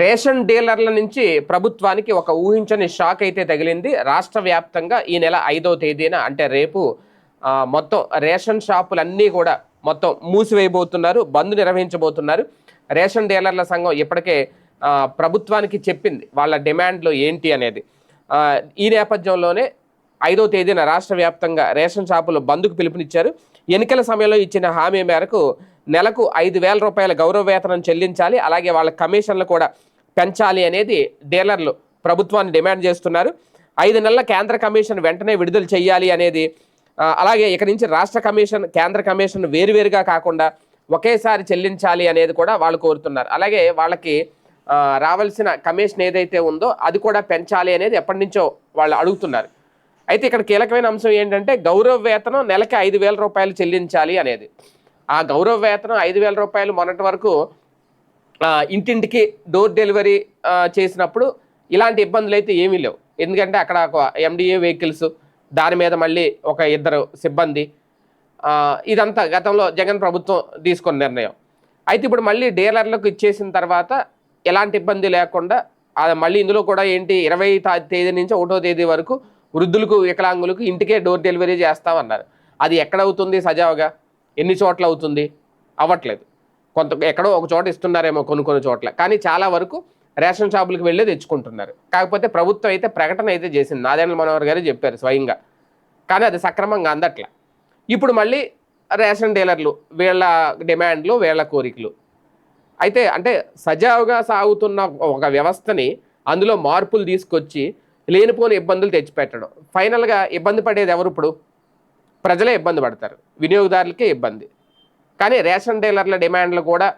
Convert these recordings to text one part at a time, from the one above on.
Ration డీలర్ల నుంచి ప్రభుత్వానికి ఒక ఊహించని షాక్ అయితే తగిలింది. రాష్ట్ర వ్యాప్తంగా ఈ నెల ఐదో తేదీన అంటే రేపు మొత్తం రేషన్ షాపులన్నీ కూడా మొత్తం మూసివేయబోతున్నారు బంద్ నిర్వహించబోతున్నారు. రేషన్ డీలర్ల సంఘం ఇప్పటికే ప్రభుత్వానికి చెప్పింది వాళ్ళ డిమాండ్లు ఏంటి అనేది. ఈ నేపథ్యంలోనే ఐదో తేదీన రాష్ట్ర వ్యాప్తంగా రేషన్ షాపులు బంద్కు పిలుపునిచ్చారు. ఎన్నికల సమయంలో ఇచ్చిన హామీ మేరకు నెలకు ఐదు వేల రూపాయల గౌరవ వేతనం చెల్లించాలి. అలాగే వాళ్ళ కమిషన్లు కూడా పెంచాలి అనేది డీలర్లు ప్రభుత్వాన్ని డిమాండ్ చేస్తున్నారు. ఐదు నెలల కేంద్ర కమిషన్ వెంటనే విడుదల చేయాలి అనేది అలాగే ఇక నుంచి రాష్ట్ర కమిషన్ కేంద్ర కమిషన్ వేరువేరుగా కాకుండా ఒకేసారి చెల్లించాలి అనేది కూడా వాళ్ళు కోరుతున్నారు. అలాగే వాళ్ళకి రావాల్సిన కమిషన్ ఏదైతే ఉందో అది కూడా పెంచాలి అనేది ఎప్పటి నుంచో వాళ్ళు అడుగుతున్నారు. అయితే ఇక్కడ కీలకమైన అంశం ఏంటంటే గౌరవ వేతనం నెలకి ఐదు వేల రూపాయలు చెల్లించాలి అనేది. ఆ గౌరవ వేతనం ఐదు వేల రూపాయలు మొన్నటి వరకు ఇంటింటికి డోర్ డెలివరీ చేసినప్పుడు ఇలాంటి ఇబ్బందులు అయితే ఏమీ లేవు. ఎందుకంటే అక్కడ ఒక ఎండిఏ వెహికల్స్ దాని మీద మళ్ళీ ఒక ఇద్దరు సిబ్బంది ఇదంతా గతంలో జగన్ ప్రభుత్వం తీసుకున్న నిర్ణయం. అయితే ఇప్పుడు మళ్ళీ డీలర్లకు ఇచ్చేసిన తర్వాత ఎలాంటి ఇబ్బంది లేకుండా అది మళ్ళీ ఇందులో కూడా ఏంటి ఇరవై తా- తేదీ నుంచి ఒకటో తేదీ వరకు వృద్ధులకు వికలాంగులకు ఇంటికే డోర్ డెలివరీ చేస్తామన్నారు. అది ఎక్కడ అవుతుంది సజావుగా? ఎన్ని చోట్ల అవుతుంది? అవ్వట్లేదు. కొంత ఎక్కడో ఒక చోట ఇస్తున్నారేమో కొన్ని కొన్ని చోట్ల. కానీ చాలా వరకు రేషన్ షాపులకు వెళ్ళి తెచ్చుకుంటున్నారు. కాకపోతే ప్రభుత్వం అయితే ప్రకటన అయితే చేసింది. నారాయణ మనోహర్ గారు చెప్పారు స్వయంగా. కానీ అది సక్రమంగా అందట్ల. ఇప్పుడు మళ్ళీ రేషన్ డీలర్లు వీళ్ళ డిమాండ్లు వీళ్ళ కోరికలు. అయితే అంటే సజావుగా సాగుతున్న ఒక వ్యవస్థని అందులో మార్పులు తీసుకొచ్చి లేనిపోని ఇబ్బందులు తెచ్చిపెట్టడం. ఫైనల్గా ఇబ్బంది పడేది ఎవరు ఇప్పుడు? ప్రజలే ఇబ్బంది పడతారు. వినియోగదారులకే ఇబ్బంది. కానీ రేషన్ డీలర్ల డిమాండ్లు కూడా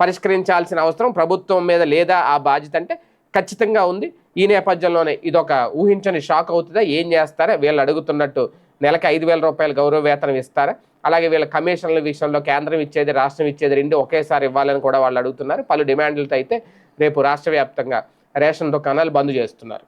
పరిష్కరించాల్సిన అవసరం ప్రభుత్వం మీద లేదా ఆ బాధ్యత అంటే ఖచ్చితంగా ఉంది. ఈ నేపథ్యంలోనే ఇదొక ఊహించని షాక్ అవుతుందా? ఏం చేస్తారా? వీళ్ళు అడుగుతున్నట్టు నెలకి ఐదు వేల రూపాయలు గౌరవ వేతనం ఇస్తారా? అలాగే వీళ్ళ కమిషన్ల విషయంలో కేంద్రం ఇచ్చేది రాష్ట్రం ఇచ్చేది రెండు ఒకేసారి ఇవ్వాలని కూడా వాళ్ళు అడుగుతున్నారు. పలు డిమాండ్లతో అయితే రేపు రాష్ట్ర వ్యాప్తంగా రేషన్ దుకాణాలు బంద్ చేస్తున్నారు.